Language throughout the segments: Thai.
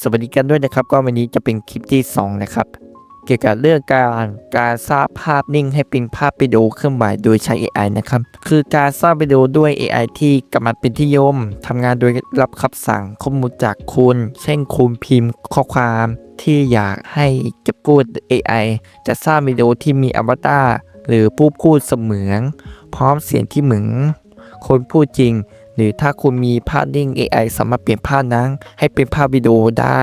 สวัสดีกันด้วยนะครับ ก็วันนี้จะเป็นคลิปที่ 2 นะครับ เกี่ยวกับเรื่องการการสร้างภาพนิ่งให้เป็นภาพวิดีโอเครื่องหมายโดยใช้ AI นะครับ คือการสร้างวิดีโอด้วย AI ที่กำลังเป็นที่ยมทำงานโดยรับคำสั่งข้อมูลจากคุณ เช่นคุณพิมพ์ข้อความที่อยากให้จะพูด AI จะสร้างวิดีโอที่มีอวตารหรือผู้พูดเสมือนพร้อมเสียงที่เหมือนคนพูดจริง รือถ้าคุณมีภาพนิ่ง AI สามารถเปลี่ยนภาพนั้น ให้เป็นภาพวิดีโอได้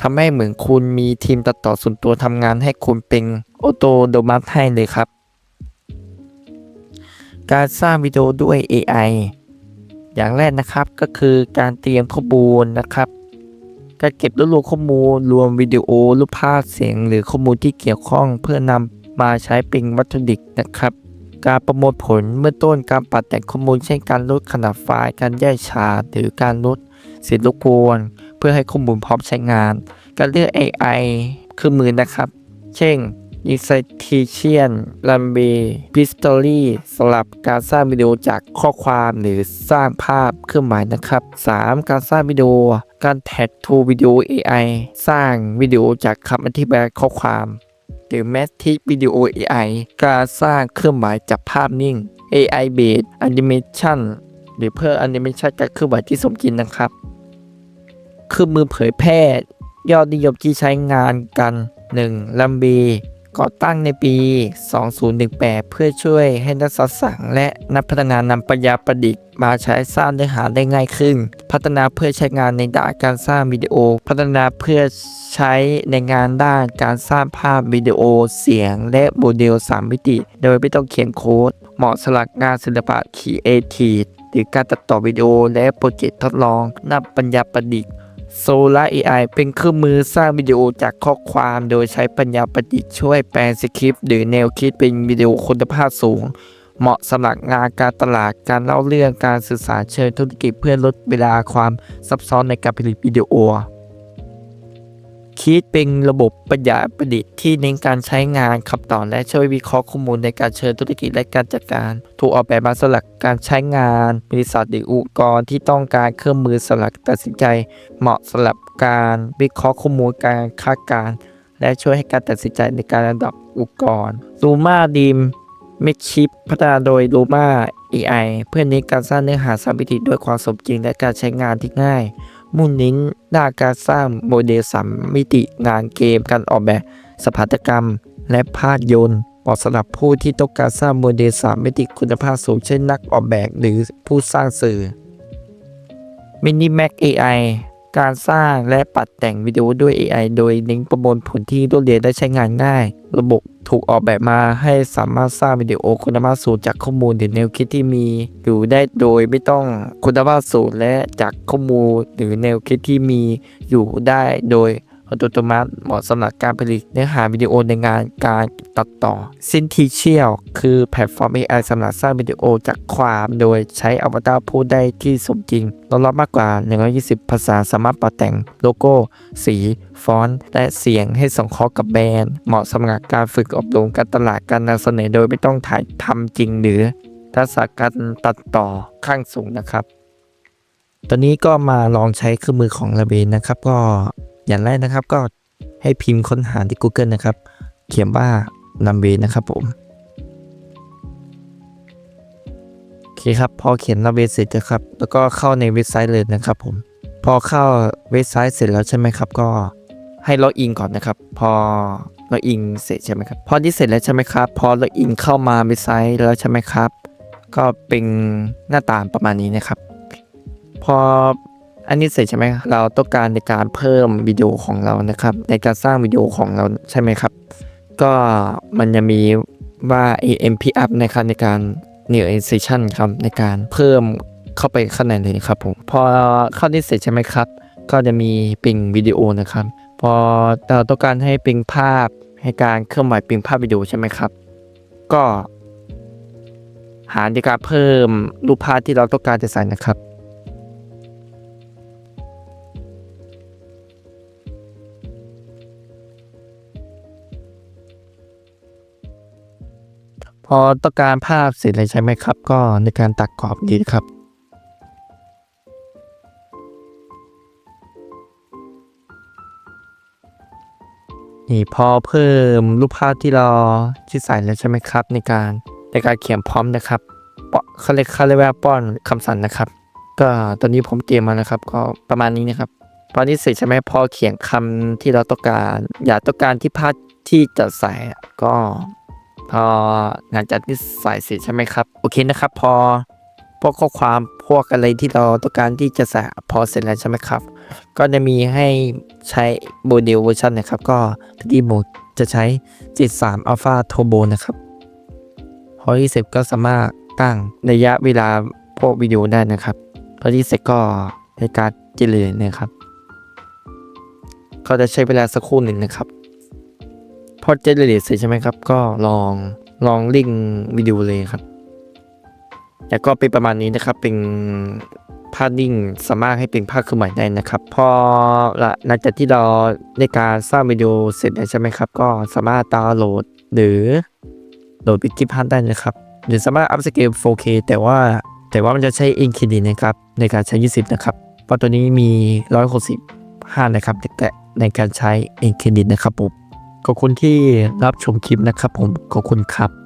ทำให้เหมือนคุณมีทีมตัดต่อส่วนตัวทำงานให้คุณเป็นออโตโดมัสให้เลยครับ การสร้างวิดีโอด้วย AI อย่างแรกนะครับก็คือการเตรียมข้อมูลนะครับการเก็บรวบรวมข้อมูลรวมวิดีโอรูปภาพเสียง หรือข้อมูลที่เกี่ยวข้องเพื่อนำมาใช้เป็นวัตถุดิบนะครับ การประมวลผลเมื่อต้นการปรับแต่งข้อมูลเช่นการลดขนาดไฟล์ การแยกฉากหรือการลดเสียงรบกวน เพื่อให้ข้อมูลพร้อมใช้งาน การเลือก AI เครื่องมือนะครับ เช่น i n c i t a t i o n r a m b e p i s t o r y สำหรับการสร้างวิดีโอจากข้อความหรือสร้างภาพเครื่องหมายนะครับ 3. การสร้างวิดีโอ การแท็กทูวิดีโอ AI สร้างวิดีโอจากคำอธิบายข้อความ หรือ m a t i c Video AI การสร้างเครื่องหมายจับภาพนิ่ง AI based animation หรือเพื่อ animation จากเครื่องหมายที่สมจริงนะครับ เครื่องมือเผยแพร่ยอดนิยมที่ใช้งานกัน 1. ลัมบี ก่อตั้งในปี 2018 เพื่อช่วยให้นักสอนสั่งและนักพัฒนานำปัญญาประดิษฐ์มาใช้สร้างเนื้อหาได้ง่ายขึ้น พัฒนาเพื่อใช้งานในด้านการสร้างวิดีโอ พัฒนาเพื่อใช้ในงานด้านการสร้างภาพวิดีโอ เสียง และโมเดล 3 มิติ โดยไม่ต้องเขียนโค้ด เหมาะสำหรับงานศิลปะคีเอทีหรือการตัดต่อวิดีโอและโปรเจกต์ทดลองนับปัญญาประดิษฐ์ Solar AI เป็นเครื่องมือสร้างวิดีโอจากข้อความโดยใช้ปัญญาประดิษฐ์ช่วยแปลสคริปต์หรือแนวคิดเป็นวิดีโอคุณภาพสูง เหมาะสำหรับงานการตลาดการเล่าเรื่องการสื่อสารเชิงธุรกิจเพื่อลดเวลาความซับซ้อนในการผลิตวิดีโอ คิดเป็นระบบปัญญาประดิษฐ์ที่เน้นการใช้งานขับต่อและช่วยวิเคราะห์ข้อมูลในการเชิญธุรกิจและการจัดการ ถูกออกแบบมาสำหรับการใช้งานบริษัทหรือองค์กรณ์ที่ต้องการเครื่องมือสำหรับตัดสินใจ เหมาะสำหรับการวิเคราะห์ข้อมูลการคาดการณ์และช่วยให้การตัดสินใจในการระดับองค์กร Luma Dream เมชิปพัฒนาโดย Luma AI เพื่อเน้นการสร้างเนื้อหาสามมิติด้วยความสมจริงและการใช้งานที่ง่าย มุ่งเน้นด้านการสร้างโมเดลสามมิติงานเกมการออกแบบสถาปัตยกรรม และภาพยนตร์เหมาะสำหรับผู้ที่ต้องการสร้างโมเดลสามมิติคุณภาพสูงเช่นนักออกแบบหรือผู้สร้างสื่อ Mini Mac AI การสร้างและปัดแต่งวิดีโอด้วย AI โดยเน้นประมวลผลที่รวดเร็วและใช้งานง่าย ระบบถูกออกแบบมาให้สามารถสร้างวิดีโอคุณภาพสูงจากข้อมูลหรือแนวคิดที่มีอยู่ได้โดยไม่ต้องคุณภาพสูงและจากข้อมูลหรือแนวคิดที่มีอยู่ได้โดย อัตโนมัติเหมาะสำหรับการผลิตเนื้อหาวิดีโอในงานการตัดต่อ s y n t i c i a l คือแพลตฟอร์ม AI สำหรับสร้างวิดีโอจากความโดยใช้อวตารพูดได้ที่สมจริงรองรับมากกว่า 120 ภาษาสามารถปรับแต่งโลโก้ สี ฟอนต์ และเสียงให้สอดคล้องกับแบรนด์ เหมาะสำหรับการฝึกอบรมการตลาดการนำเสนอโดยไม่ต้องถ่ายทำจริงหรือทักษะการตัดต่อขั้นสูงนะครับ ตอนนี้ก็มาลองใช้เครื่องมือของระเบนนะครับก็ อย่างแรกนะครับก็ให้พิมพ์ค้นหาที่ Google นะครับ เขียนว่านัมเบนะครับผมโอเคครับพอเขียนนัมเบเสร็จนะครับ แล้วก็เข้าในเว็บไซต์เลยนะครับผมพอเข้าเว็บไซต์เสร็จแล้วใช่ไหมครับ ก็ให้ล็อกอินก่อนนะครับ พอล็อกอินเสร็จใช่ไหมครับพอที่เสร็จแล้วใช่ไหมครับ พอล็อกอินเข้ามาเว็บไซต์แล้วใช่ไหมครับ ก็เป็นหน้าตาประมาณนี้นะครับ พอ อันนี้เสร็จใช่ไหมเราต้องการในการเพิ่มวิดีโอของเรานะครับ ในการสร้างวิดีโอของเราใช่ไหมครับ ก็มันจะมีว่า AMP up นะครับในการ new session ครับในการเพิ่มเข้าไปข้างในเลยครับผมพอเข้าที่เสร็จใช่ไหมครับ ก็จะมีปิงวิดีโอนะครับ พอเราต้องการให้ปิงภาพให้การเคลื่อนไหวปิงภาพวิดีโอใช่ไหมครับ ก็หาในการเพิ่มรูปภาพที่เราต้องการจะใส่นะครับ พอต้องการภาพเสร็จเลยใช่ไหมครับ ก็ในการตัดกรอบนี้ครับ นี่พอเพิ่มรูปภาพที่เราที่ใส่แล้วใช่ไหมครับ ในการในการเขียนพร้อมนะครับป้อนเขาเรียกเขาเรียกว่าป้อนคำสั่งนะครับ ก็ตอนนี้ผมเตรียมมาแล้วครับ ก็ประมาณนี้นะครับพอนนี้เสร็จใช่ไหมพอเขียนคำที่เราต้องการ อยากต้องการที่ภาพที่จะใส่ก็ พอหลังจากที่ใสเสร็จใช่ไหมครับ โอเคนะครับ พอพวกข้อความพวกอะไรที่เราต้องการที่จะใส่พอเสร็จแล้วใช่ไหมครับ ก็จะมีให้ใช้โมเดลเวอร์ชันนะครับ ก็ที่โหมดจะใช้ 73 Alpha Turbo นะครับพอที่เสร็จก็สามารถตั้งระยะเวลาพวกวิดีโอได้นะครับพอที่เสร็จก็ในการเจริญนะครับ ก็จะใช้เวลาสักครู่หนึ่งนะครับ พอเจเนเรตเสร็จใช่ไหมครับ ก็ลองลองลิงก์วิดีโอเลยครับแล้วก็เป็นประมาณนี้นะครับ เป็นภาพนิ่งสามารถให้เป็นภาพเคลื่อนไหวได้นะครับ พอหลังจากที่เราในการสร้างวิดีโอเสร็จใช่ไหมครับ ก็สามารถดาวน์โหลดหรือโหลดเป็นคลิปภาพได้นะครับ หรือสามารถอัพสเกล 4K แต่ว่าแต่ว่ามันจะใช้เองเคดิตนะครับ ในการใช้ 20 นะครับ เพราะตัวนี้มี 165 นะครับแต่ในการใช้เองเคดิตนะครับผม ขอบคุณที่รับชมคลิปนะครับผมขอบคุณครับ